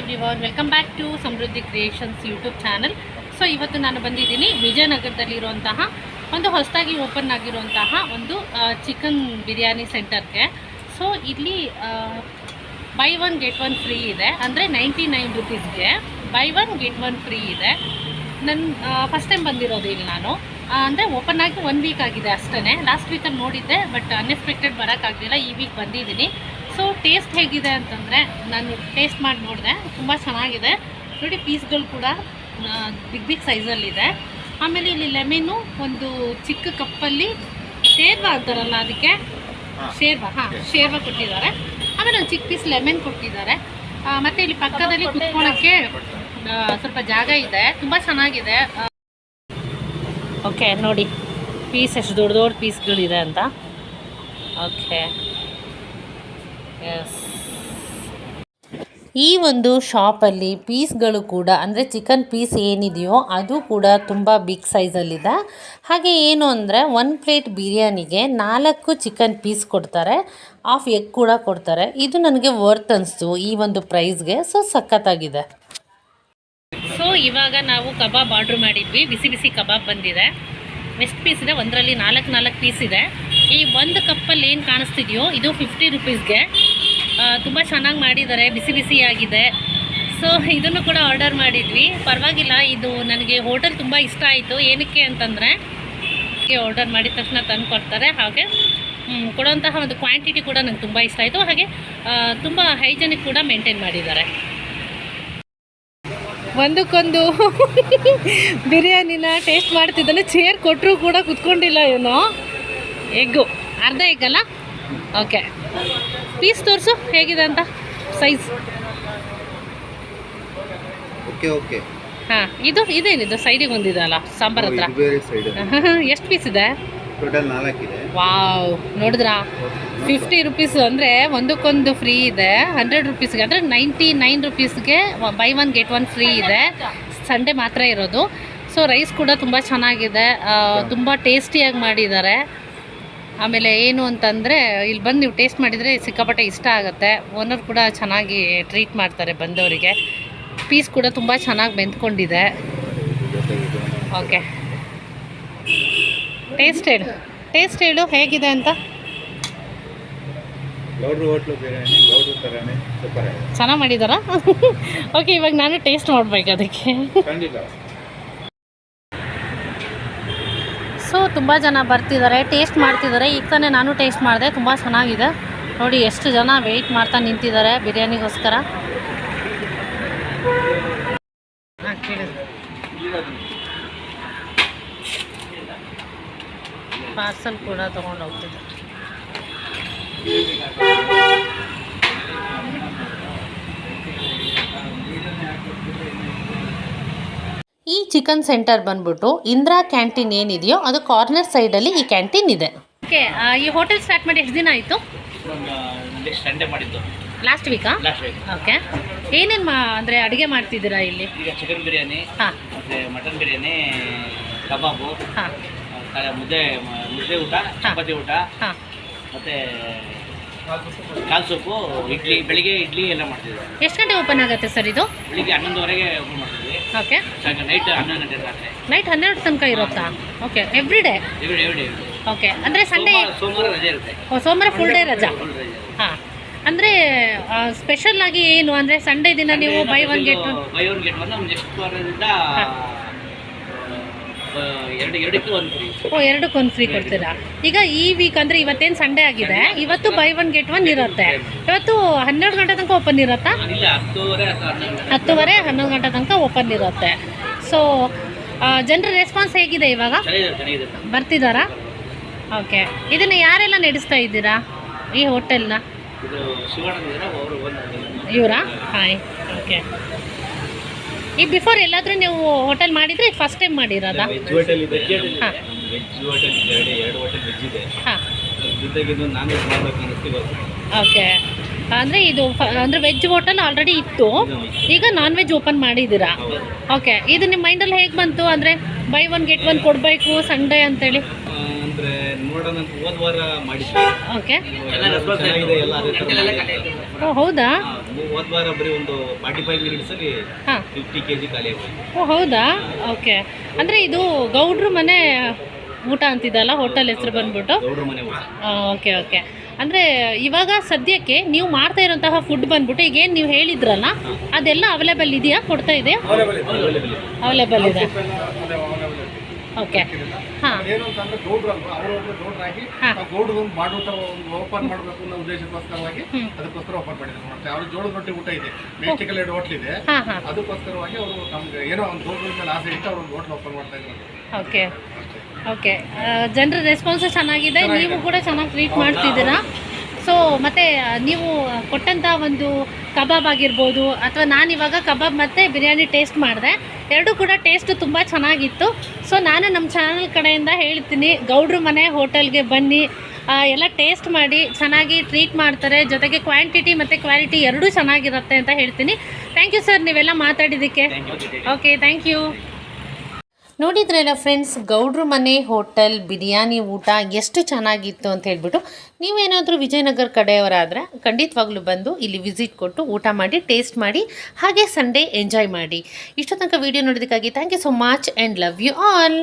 Everyone welcome back to Samriddhi creations YouTube channel so ಇವತ್ತು ನಾನು ಬಂದಿದ್ದೀನಿ ವಿಜಯನಗರದಲ್ಲಿರುವಂತಹ, ಒಂದು ಹೊಸದಾಗಿ ಓಪನ್ ಆಗಿರುವಂತಹ ಒಂದು ಚಿಕನ್ ಬಿರಿಯಾನಿ ಸೆಂಟರ್ಗೆ ಸೊ ಇಲ್ಲಿ buy one get one free ಇದೆ. ಅಂದರೆ ninety nine ರುಪೀಸ್ಗೆ buy one get one free ಇದೆ. ನನ್ನ ಫಸ್ಟ್ ಟೈಮ್ ಬಂದಿರೋದು ಇಲ್ಲಿ ನಾನು. ಅಂದರೆ ಓಪನ್ ಆಗಿ ಒನ್ ವೀಕ್ ಆಗಿದೆ ಅಷ್ಟೇ ಲಾಸ್ಟ್ ವೀಕಲ್ಲಿ ನೋಡಿದ್ದೆ ಬಟ್ ಅನ್ಎಕ್ಸ್ಪೆಕ್ಟೆಡ್ ಬರೋಕ್ಕಾಗಲಿಲ್ಲ. ಈ ವೀಕ್ ಬಂದಿದ್ದೀನಿ. ಸೊ ಟೇಸ್ಟ್ ಹೇಗಿದೆ ಅಂತಂದರೆ ನಾನು ಟೇಸ್ಟ್ ಮಾಡಿ ನೋಡಿದೆ ತುಂಬ ಚೆನ್ನಾಗಿದೆ. ನೋಡಿ ಪೀಸ್ಗಳು ಕೂಡ ಬಿಗ್ ಬಿಗ್ ಸೈಜಲ್ಲಿದೆ. ಆಮೇಲೆ ಇಲ್ಲಿ ಲೆಮೆನು ಒಂದು ಚಿಕ್ಕ ಕಪ್ಪಲ್ಲಿ ಶೇರ್ವ ಅಂತಾರಲ್ಲ ಅದಕ್ಕೆ? ಶೇರ್ವ ಹಾಂ ಶೇರ್ವ ಕೊಟ್ಟಿದ್ದಾರೆ. ಆಮೇಲೆ ಒಂದು ಚಿಕ್ಕ ಪೀಸ್ ಲೆಮೆನ್ ಕೊಟ್ಟಿದ್ದಾರೆ. ಮತ್ತು ಇಲ್ಲಿ ಪಕ್ಕದಲ್ಲಿ ಕುತ್ಕೊಳ್ಳೋಕ್ಕೆ ಸ್ವಲ್ಪ ಜಾಗ ಇದೆ. ತುಂಬ ಚೆನ್ನಾಗಿದೆ. ಓಕೆ ನೋಡಿ ಪೀಸ್ ಎಷ್ಟು ದೊಡ್ಡ ದೊಡ್ಡ ಪೀಸ್ಗಳಿದೆ ಅಂತ. ಓಕೆ ಈ ಒಂದು ಶಾಪಲ್ಲಿ ಪೀಸ್ಗಳು ಕೂಡ, ಅಂದರೆ ಚಿಕನ್ ಪೀಸ್ ಏನಿದೆಯೋ ಅದು ಕೂಡ ತುಂಬ ಬಿಗ್ ಸೈಜಲ್ಲಿದೆ. ಹಾಗೆ ಏನು ಅಂದರೆ ಒನ್ ಪ್ಲೇಟ್ ಬಿರಿಯಾನಿಗೆ ನಾಲ್ಕು ಚಿಕನ್ ಪೀಸ್ ಕೊಡ್ತಾರೆ. ಆಫ್ ಎಗ್ ಕೂಡ ಕೊಡ್ತಾರೆ. ಇದು ನನಗೆ ವರ್ತ್ ಅನಿಸ್ತು ಈ ಒಂದು ಪ್ರೈಸ್ಗೆ ಸೊ ಸಖತ್ತಾಗಿದೆ. ಸೊ ಇವಾಗ ನಾವು ಕಬಾಬ್ ಆರ್ಡ್ರ್ ಮಾಡಿದ್ವಿ. ಬಿಸಿ ಬಿಸಿ ಕಬಾಬ್ ಬಂದಿದೆ. ಎಷ್ಟು ಪೀಸ್ ಇದೆ. ಒಂದರಲ್ಲಿ ನಾಲ್ಕು ನಾಲ್ಕು ಪೀಸ್ ಇದೆ. ಈ ಒಂದು ಕಪ್ಪಲ್ಲಿ ಏನು ಕಾಣಿಸ್ತಿದೆಯೋ, ಇದು ಫಿಫ್ಟಿ ರುಪೀಸ್ಗೆ ತುಂಬ ಚೆನ್ನಾಗಿ ಮಾಡಿದ್ದಾರೆ, ಬಿಸಿ ಬಿಸಿಯಾಗಿದೆ. ಸೊ ಇದನ್ನು ಕೂಡ ಆರ್ಡರ್ ಮಾಡಿದ್ವಿ. ಪರವಾಗಿಲ್ಲ, ಇದು ನನಗೆ ಹೋಟೆಲ್ ತುಂಬ ಇಷ್ಟ ಆಯಿತು. ಏನಕ್ಕೆ ಅಂತಂದರೆ ಆರ್ಡರ್ ಮಾಡಿದ ತಕ್ಷಣ ತಂದು ಕೊಡ್ತಾರೆ. ಹಾಗೆ ಕೊಡೋಂತಹ ಒಂದು ಕ್ವಾಂಟಿಟಿ ಕೂಡ ನಂಗೆ ತುಂಬ ಇಷ್ಟ ಆಯಿತು. ಹಾಗೆ ತುಂಬ ಹೈಜೆನಿಕ್ ಕೂಡ ಮೇಂಟೈನ್ ಮಾಡಿದ್ದಾರೆ. ಒಂದಕ್ಕೊಂದು ಬಿರಿಯಾನಿನ ಟೇಸ್ಟ್ ಮಾಡ್ತಿದ್ದಾನೆ. ಚೇರ್ ಕೊಟ್ಟರು ಕೂಡ ಕುತ್ಕೊಂಡಿಲ್ಲ ಏನೋ ಎಗ್ಗು ಅರ್ಧ ಎಗ್ಗಲ್ಲ ಓಕೆ ಪೀಸ್ ತೋರಿಸು ಹೇಗಿದೆ ಅಂತ? ಸೈಜ್ ಓಕೆ ಓಕೆ ಹಾಂ ಇದು ಇದೇನಿದು ಸೈಡಿಗೆ ಒಂದಿದಲ್ಲ ಸಾಂಬಾರ್ ಹತ್ರ. ಎಷ್ಟು ಪೀಸ್ ಇದೆ? ವಾವ್ ನೋಡಿದ್ರಾ? ಫಿಫ್ಟಿ ರುಪೀಸ್ ಅಂದರೆ ಒಂದಕ್ಕೊಂದು ಫ್ರೀ ಇದೆ ಹಂಡ್ರೆಡ್ ರುಪೀಸ್ಗೆ ಅಂದರೆ ninety nine ರುಪೀಸ್ಗೆ buy one get one free ಇದೆ. ಸಂಡೇ ಮಾತ್ರ ಇರೋದು. ಸೊ ರೈಸ್ ಕೂಡ ತುಂಬ ಚೆನ್ನಾಗಿದೆ ತುಂಬ ಟೇಸ್ಟಿಯಾಗಿ ಮಾಡಿದ್ದಾರೆ. ಆಮೇಲೆ ಏನು ಅಂತಂದರೆ ಇಲ್ಲಿ ಬಂದು ನೀವು ಟೇಸ್ಟ್ ಮಾಡಿದರೆ ಸಿಕ್ಕಾಪಟ್ಟೆ ಇಷ್ಟ ಆಗುತ್ತೆ. ಓನರ್ ಕೂಡ ಚೆನ್ನಾಗಿ ಟ್ರೀಟ್ ಮಾಡ್ತಾರೆ ಬಂದವರಿಗೆ. ಪೀಸ್ ಕೂಡ ತುಂಬ ಚೆನ್ನಾಗಿ ಬೆಂದ್ಕೊಂಡಿದೆ. ಓಕೆ ಟೇಸ್ಟ್ ಹೇಳು. ಟೇಸ್ಟ್ ಹೇಳು ಹೇಗಿದೆ ಅಂತ? ಚೆನ್ನಾಗಿ ಮಾಡಿದಾರಾ? ಓಕೆ ಇವಾಗ ನಾನು ಟೇಸ್ಟ್ ಮಾಡ್ಬೇಕು ಅದಕ್ಕೆ ಖಂಡಿತ ಸೊ ತುಂಬ ಜನ ಬರ್ತಿದ್ದಾರೆ ಟೇಸ್ಟ್ ಮಾಡ್ತಿದ್ದಾರೆ. ಈಗ ತಾನೇ ನಾನು ಟೇಸ್ಟ್ ಮಾಡಿದೆ, ತುಂಬ ಚೆನ್ನಾಗಿದೆ. ನೋಡಿ, ಎಷ್ಟು ಜನ ವೆಯ್ಟ್ ಮಾಡ್ತಾ ನಿಂತಿದ್ದಾರೆ ಬಿರಿಯಾನಿಗೋಸ್ಕರ. ಪಾರ್ಸಲ್ ಕೂಡ ತೊಗೊಂಡು ಹೋಗ್ತಿದ್ದಾರೆ ಈ ಚಿಕನ್ ಸೆಂಟರ್ ಬಂದ್ಬಿಟ್ಟು ಇಂದಿರಾ ಕ್ಯಾಂಟೀನ್ ಏನಿದೆಯೋ ಅದು ಕಾರ್ನರ್ ಸೈಡಲ್ಲಿ ಈ ಕ್ಯಾಂಟೀನ್ ಇದೆ. ಓಕೆ ಈ ಹೋಟೆಲ್ ಸ್ಟಾರ್ಟ್ ಮಾಡಿ ಎಷ್ಟು ದಿನ ಆಯಿತು? ಸಂಡೇ ಮಾಡಿದ್ದು. ಲಾಸ್ಟ್ ವೀಕಾ ಲಾಸ್ಟ್ ವೀಕ್ ಓಕೆ ಏನೇನು ಮಾ ಅಂದರೆ ಅಡುಗೆ ಮಾಡ್ತಿದ್ದೀರಾ ಇಲ್ಲಿ? ಈಗ ಚಿಕನ್ ಬಿರಿಯಾನಿ ಹಾಂ. ಮತ್ತೆ ಮಟನ್ ಬಿರಿಯಾನಿ ಕಬಾಬು ಹಾಂ. ಮುದ್ದೆ ಮುದ್ದೆ ಊಟ ಚಪಾತಿ ಊಟ ಹಾಂ. ಮತ್ತು ಕಾಲು ಸೊಪ್ಪು ಇಡ್ಲಿ ಬೆಳಿಗ್ಗೆ ಇಡ್ಲಿ ಎಲ್ಲ ಮಾಡ್ತಿದ್ದೀವಿ ಎಷ್ಟು ಗಂಟೆ ಓಪನ್ ಆಗುತ್ತೆ ಸರ್ ಇದು? ಬೆಳಿಗ್ಗೆ ಹನ್ನೊಂದುವರೆಗೆ ಓಪನ್ ಮಾಡ್ತಿದ್ವಿ ಓಕೆ. ನೈಟ್ ಹನ್ನೊಂದು ಗಂಟೆ ರಾತ್ರಿ ನೈಟ್ ಹನ್ನೆರಡು ತನಕ ಇರುತ್ತಾ? ಓಕೆ ಎವ್ರಿ ಡೇ ಓಕೆ ಅಂದರೆ ಸಂಡೇ ಸೋಮವಾರ ರಜೆ ಇರುತ್ತೆ. ಸೋಮವಾರ ಫುಲ್ ಡೇ ರಜಾ? ಹಾಂ. ಅಂದರೆ ಸ್ಪೆಷಲ್ ಆಗಿ ಏನು? ಅಂದರೆ ಸಂಡೇ ದಿನ ನೀವು buy one get buy one get one next ವಾರದಿಂದ ಎರಡು ಎರಡಕ್ಕೆ ಒಂದು ಫ್ರೀ ಓ ಎರಡಕ್ಕೊಂದು ಫ್ರೀ ಕೊಡ್ತೀರಾ? ಈಗ ಈ ವೀಕ್ ಅಂದರೆ ಇವತ್ತೇನು ಸಂಡೇ ಆಗಿದೆ. ಇವತ್ತು ಬೈ ಒನ್ ಗೆಟ್ ಒನ್ ಇರುತ್ತೆ. ಇವತ್ತು ಹನ್ನೆರಡು ಗಂಟೆ ತನಕ ಓಪನ್ ಇರುತ್ತಾ? ಇಲ್ಲ ಹತ್ತುವರೆ ಅಥವಾ ಹನ್ನೊಂದು ಗಂಟೆ. ಹತ್ತುವರೆ ಹನ್ನೊಂದು ಗಂಟೆ ತನಕ ಓಪನ್ ಇರುತ್ತೆ. ಸೊ ಜನರ ರೆಸ್ಪಾನ್ಸ್ ಹೇಗಿದೆ ಇವಾಗ? ಚೆನ್ನಾಗಿದೆ ಚೆನ್ನಾಗಿದೆ ಬರ್ತಿದ್ದಾರಾ ಓಕೆ. ಇದನ್ನು ಯಾರೆಲ್ಲ ನಡೆಸ್ತಾ ಇದ್ದೀರಾ? ಈ ಹೋಟೆಲ್ನ ಇದು ಶಿವಣ್ಣ ಅವರು ಇವರಾ? ಹಾಯ್ ಓಕೆ ಈ ಬಿಫೋರ್ ಎಲ್ಲಾದರೂ ನೀವು ಹೋಟೆಲ್ ಮಾಡಿದರೆ ಫಸ್ಟ್ ಟೈಮ್ ಮಾಡಿರೋದಾ? ವೆಜ್ ಹೋಟೆಲ್ ಇದೆ. ಹಾಂ. ವೆಜ್ ಹೋಟೆಲ್ ಇದೆ. ಎರಡು ಎರಡು ಹೋಟೆಲ್ ವೆಜ್ ಇದೆ. ಹಾಂ. ಜೊತೆಗೆ ಇದು ನಾನ್ ವೆಜ್ ಮಾಡ್ಬೇಕು ಅನ್ನಿಸ್ತೀವಿ ಓಕೆ. ಅಂದರೆ ಇದು ಫ ಅಂದರೆ ವೆಜ್ ಹೋಟೆಲ್ ಆಲ್ರೆಡಿ ಇತ್ತು. ಈಗ ನಾನ್ ವೆಜ್ ಓಪನ್ ಮಾಡಿದ್ದೀರಾ ಓಕೆ. ಇದು ನಿಮ್ಮ ಮೈಂಡಲ್ಲಿ ಹೇಗೆ ಬಂತು? ಅಂದರೆ ಬೈ ಒನ್ ಗೆಟ್ ಒನ್ ಕೊಡಬೇಕು ಸಂಡೇ ಅಂತೇಳಿ. ನೋಡೋಣ ಅಂತ ಹೋದ ವಾರ ಮಾಡಿದ್ವಿ. ಓಕೆ ಎಲ್ಲ ಚೆನ್ನಾಗಿದೆ ಅದೇ ಥರ ಎಲ್ಲ ಓ ಹೌದಾ? ಹಾ, ಹೋದ ವಾರ ಬರೀ ಒಂದು ಫಾರ್ಟಿ ಫೈವ್ ಮಿನಿಟ್ಸಲ್ಲಿ ಹಾಂ. ಫಿಫ್ಟಿ ಕೆ ಜಿ ಖಾಲಿ ಆಗೋಯ್ತು ಓ ಹೌದಾ? ಓಕೆ ಅಂದರೆ ಇದು ಗೌಡ್ರು ಮನೆ ಊಟ ಅಂತಿದ್ದಲ್ಲ ಹೋಟೆಲ್ ಹೆಸರು ಬಂದ್ಬಿಟ್ಟು? ಗೌಡ್ರ ಮನೆ ಊಟ. ಓಕೆ ಓಕೆ ಅಂದರೆ ಇವಾಗ ಸದ್ಯಕ್ಕೆ ನೀವು ಮಾಡ್ತಾ ಇರೋಂತಹ ಫುಡ್ ಬಂದ್ಬಿಟ್ಟು ಈಗ ಏನು ನೀವು ಹೇಳಿದ್ರಲ್ಲ ಅದೆಲ್ಲ ಅವೈಲೇಬಲ್ ಇದೆಯಾ? ಕೊಡ್ತಾ ಇದೆಯಾ? ಅವೈಲೇಬಲ್ ಇದೆ. ಅವೈಲೇಬಲ್ ಇದೆ. ಓಕೆ ಹಾಂ. ಏನು ಅಂತಂದ್ರೆ ಗೌಡ್ರು ಅಲ್ವಾ? ಅವರು ಒಬ್ರು ಗೌಡ್ರಾಗಿ ಗೌಡ್ರು ಒಂದು ಮಾಡೂಟ ಒಂದು ಓಪನ್ ಮಾಡಬೇಕು ಅನ್ನೋ ಉದ್ದೇಶಕ್ಕೋಸ್ಕರವಾಗಿ. ಅದಕ್ಕೋಸ್ಕರ ಓಪನ್ ಮಾಡಿದ್ರು ಮತ್ತೆ. ಅವ್ರ ಜೋಳದ ರೊಟ್ಟಿ ಊಟ ಇದೆ. ಮೆಕ್ಸಿಕಲ್ ಎರಡು ಹೋಟ್ಲ್ ಇದೆ. ಅದಕ್ಕೋಸ್ಕರವಾಗಿ ಅವರು ನಮ್ಗೆ ಏನೋ ಒಂದು ಗೌಡ್ರ ಮೇಲೆ ಆಸೆ ಇಟ್ಟು ಅವ್ರು ಒಂದು ಹೋಟ್ಲ್ ಓಪನ್ ಮಾಡ್ತಾ ಇದ್ರು. ಓಕೆ ಓಕೆ ಜನರ ರೆಸ್ಪಾನ್ಸ್ ಚೆನ್ನಾಗಿದೆ. ನೀವು ಕೂಡ ಚೆನ್ನಾಗಿ ಟ್ರೀಟ್ ಮಾಡ್ತಿದ್ದೀರಾ? ಸೊ ಮತ್ತು ನೀವು ಕೊಟ್ಟಂಥ ಒಂದು ಕಬಾಬ್ ಆಗಿರ್ಬೋದು ಅಥವಾ ನಾನಿವಾಗ ಕಬಾಬ್ ಮತ್ತು ಬಿರಿಯಾನಿ ಟೇಸ್ಟ್ ಮಾಡಿದೆ. ಎರಡೂ ಕೂಡ ಟೇಸ್ಟು ತುಂಬ ಚೆನ್ನಾಗಿತ್ತು. ಸೊ ನಾನು ನಮ್ಮ ಚಾನಲ್ ಕಡೆಯಿಂದ ಹೇಳ್ತೀನಿ ಗೌಡ್ರ ಮನೆ ಹೋಟೆಲ್ಗೆ ಬನ್ನಿ. ಎಲ್ಲ ಟೇಸ್ಟ್ ಮಾಡಿ ಚೆನ್ನಾಗಿ ಟ್ರೀಟ್ ಮಾಡ್ತಾರೆ. ಜೊತೆಗೆ ಕ್ವಾಂಟಿಟಿ ಮತ್ತು ಕ್ವಾಲಿಟಿ ಎರಡೂ ಚೆನ್ನಾಗಿರುತ್ತೆ ಅಂತ ಹೇಳ್ತೀನಿ. ಥ್ಯಾಂಕ್ ಯು ಸರ್ ನೀವೆಲ್ಲ ಮಾತಾಡಿದ್ದಕ್ಕೆ. ಓಕೆ ಥ್ಯಾಂಕ್ ಯು ನೋಡಿದ್ರಲ್ಲ ಫ್ರೆಂಡ್ಸ್ ಗೌಡ್ರ ಮನೆ ಹೋಟೆಲ್ ಬಿರಿಯಾನಿ ಊಟ ಎಷ್ಟು ಚೆನ್ನಾಗಿತ್ತು ಅಂತ ಹೇಳ್ಬಿಟ್ಟು ನೀವೇನಾದರೂ ವಿಜಯನಗರ ಕಡೆಯವರಾದರೆ ಖಂಡಿತವಾಗ್ಲೂ ಬಂದು ಇಲ್ಲಿ ವಿಸಿಟ್ ಕೊಟ್ಟು ಊಟ ಮಾಡಿ ಟೇಸ್ಟ್ ಮಾಡಿ, ಹಾಗೆ ಸಂಡೇ ಎಂಜಾಯ್ ಮಾಡಿ. ಇಷ್ಟು ತನಕ video ನೋಡೋದಕ್ಕಾಗಿ thank you so much and love you all